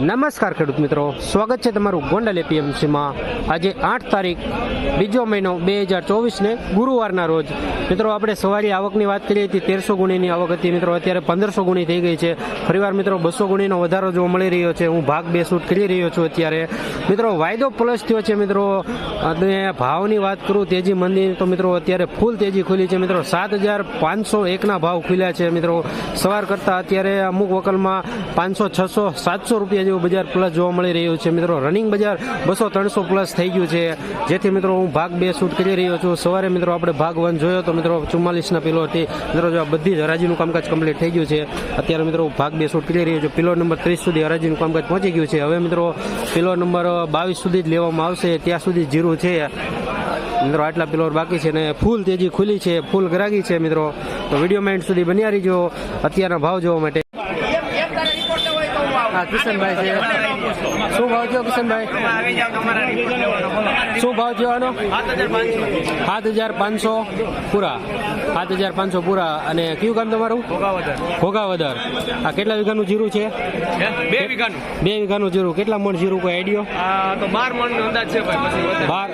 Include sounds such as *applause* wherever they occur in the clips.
નમસ્કાર ખેડૂત મિત્રો. સ્વાગત છે તમારું ગોંડલ એપીએમસીમાં. આજે આઠ તારીખ, બીજો મહિનો બે હજાર ચોવીસને ગુરુવારના રોજ. મિત્રો, આપણે સવારી આવકની વાત કરી હતી તેરસો ગુણીની આવક હતી. મિત્રો, અત્યારે પંદરસો ગુણી થઈ ગઈ છે. ફરીવાર મિત્રો, બસો ગુણીનો વધારો જોવા મળી રહ્યો છે. હું ભાગ બે શૂટ કરી રહ્યો છું અત્યારે. મિત્રો, વાયદો પ્લસ થયો છે, મિત્રો. અને ભાવની વાત કરું, તેજી મંદિર તો મિત્રો, અત્યારે ફૂલ તેજી ખુલી છે. મિત્રો, સાત હજાર પાંચસો એકના ભાવ ખુલ્યા છે, મિત્રો. સવાર કરતાં અત્યારે અમુક વકલમાં પાંચસો, છસો, સાતસો રૂપિયા જેવું બજાર પ્લસ જોવા મળી રહ્યું છે. મિત્રો રનિંગ બજાર બસો ત્રણસો પ્લસ થઈ ગયું છે. જેથી મિત્રો, હું ભાગ બે શૂટ કરી રહ્યો છું. સવારે મિત્રો, આપણે ભાગ વન જોયો તો મિત્રો, ચુમ્માલીસના પિલો હતી. મિત્રો, જો આ બધી જ હરાજીનું કામકાજ કમ્પ્લીટ થઈ ગયું છે, અત્યારે મિત્રો ભાગ બે શૂટ કરી રહ્યો છું. પિલો નંબર ત્રીસ સુધી હરાજીનું કામકાજ પહોંચી ગયું છે. હવે મિત્રો પિલો નંબર બાવીસ સુધી જ લેવામાં આવશે. ત્યાં સુધી જીરું છે. મિત્રો, આટલા પિલોર બાકી છે ને ફૂલ તેજી ખુલી છે, ફૂલ ગ્રાગી છે, મિત્રો. તો વીડિયો માઇન્ડ સુધી બન્યા રહીજો. અત્યારના ભાવ જોવા માટે. હા કિશનભાઈ છે. શું ભાવ થયો કિશનભાઈ? શું ભાવ થયો આનો? સાત હજાર પાંચસો પૂરા. સાત હજાર પાંચસો પૂરા. અને કયું ગામ તમારું? ભોગાવદર આ કેટલા વીઘાનું જીરું છે? બે વીઘાનું. બે વીઘાનું જીરું. કેટલા મણ જીરું કોઈ આઈડિયો બાર મણ નો અંદાજ છે બાર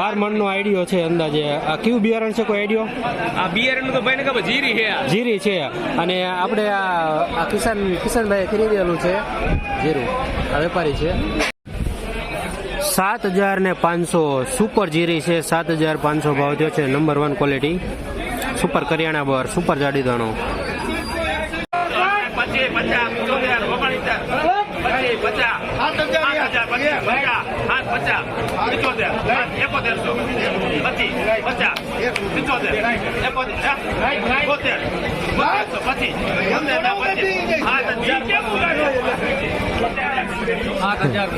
બાર મણનો આઈડિયો છે અંદાજે. આ કયું બિયારણ છે કોઈ આઈડિયો આ બિયારણ તો ભાઈ ને ખબર જીરી છે જીરી છે. અને આપણે આ આ કિસાન કિશનભાઈ ખરીદેલું છે. જીરું આ વેપારી છે સાત હજાર ને પાંચસો સુપર જીરી છે સાત હજાર પાંચસો ભાવ થયો છે નંબર વન ક્વોલિટી સુપર કરિયાણા બર સુપર જાડી દાણો પચીસ સાત હજાર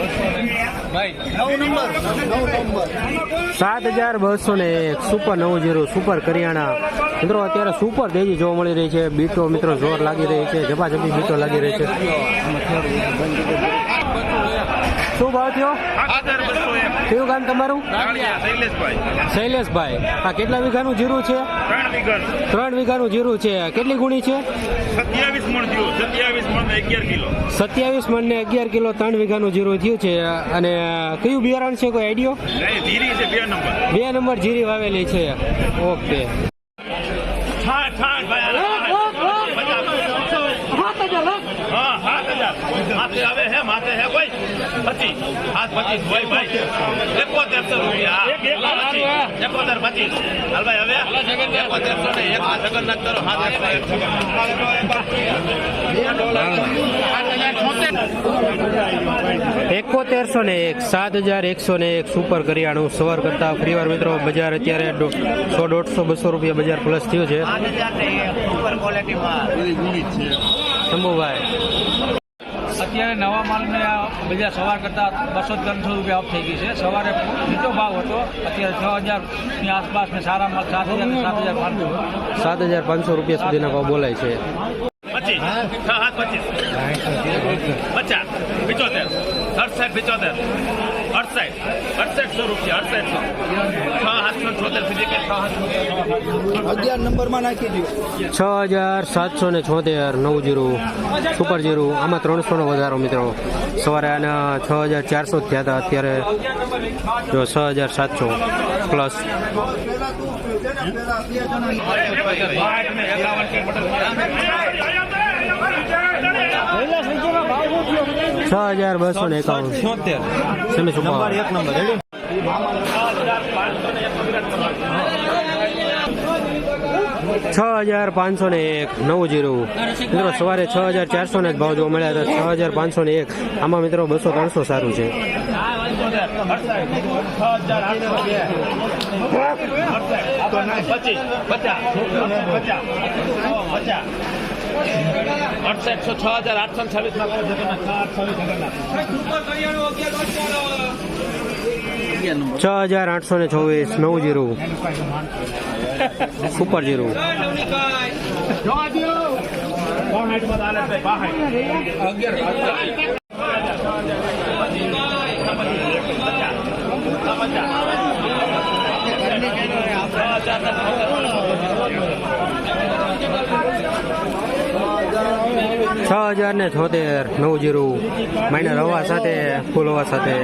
સાત હજાર બસો ને એક સુપર નવું જીરું સુપર કરિયાણા. મિત્રો અત્યારે સુપર તેજી જોવા મળી રહી છે. બીટો મિત્રો જોર લાગી રહી છે. ઝપાઝપી બીટો લાગી રહી છે. શું ભાવ થયો? કયું ગામ તમારું? શૈલેષભાઈ. આ કેટલા વીઘાનું જીરું છે? ત્રણ વીઘાનું જીરું છે. કેટલી ગુણી છે? સત્યાવીસ મણ ને અગિયાર કિલો. ત્રણ વીઘાનું જીરું થયું છે અને કયું બિયારણ છે કોઈ આઈડિયો નહીં ધીરી છે બે નંબર. બે નંબર જીરી વાવેલી છે. ઓકે. હા સાત હજાર માથે આવે હે માથે હે કોઈ. પચીસ. હાથ પચીસ. ભાઈ. ભાઈ એકોતેરસો રૂપિયા. એકોતેર પચીસ. હાલ ભાઈ હવે? એકોતેરસો ને એક માં જગન્નાથ કરો. હાથ એકોતેરસો ને એક સાત હજાર એકસો ને એક સુપર કરિયાણું સવાર કરતા ફરીવાર મિત્રો બજાર અત્યારે સો દોઢસો બસો રૂપિયા બજાર પ્લસ થયું છે. શંભુભાઈ. અત્યારે નવા માલને આ બજાર સવાર કરતાં બસો ત્રણસો રૂપિયા અપ થઈ ગઈ છે. સવારે નીચો ભાવ હતો. અત્યારે છ હજારની આસપાસ ને સારા માલ સાત હજાર ને સાત હજાર પાંચસો સાત હજાર પાંચસો રૂપિયા સુધીના ભાવ બોલાય છે. પચીસ. પચીસ. પચાસ. પિચોતેર. અડસઠ પિચોતેર. અડસઠ અડસઠસો રૂપિયા અડસઠસો છ સાતસો છોતેર સુધી કે છ અગિયાર નંબરમાં નાખી દો છ હજાર સાતસો ને છોતેર નવ જીરો સુપર જીરો આમાં ત્રણસો નો વધારો મિત્રો સવારે આના છ હજાર ચારસો થયા હતા અત્યારે જો છ હજાર સાતસો પ્લસ છ હજાર બસો ને એકાવન સેમી નંબર એક નંબર છ હજાર પાંચસો ને એક નવ જીરો. મિત્રો સવારે છ હજાર ચારસો ને જ ભાવ જોવા મળ્યા હતા. છ હજાર પાંચસો ને એક. આમાં મિત્રો બસો ત્રણસો સારું છે. પચાસ. અડસઠસો છ હજાર આઠસો છવ્વીસમાં જગન્નાથ છવ્વીસ જગન્નાથ છ હજાર આઠસો ને છવ્વીસ નવ જીરો. સુપર જીરું *laughs* છ હજાર ને છોતેર નવ જીરો માઇનર હવા સાથે ફૂલ હવા સાથે.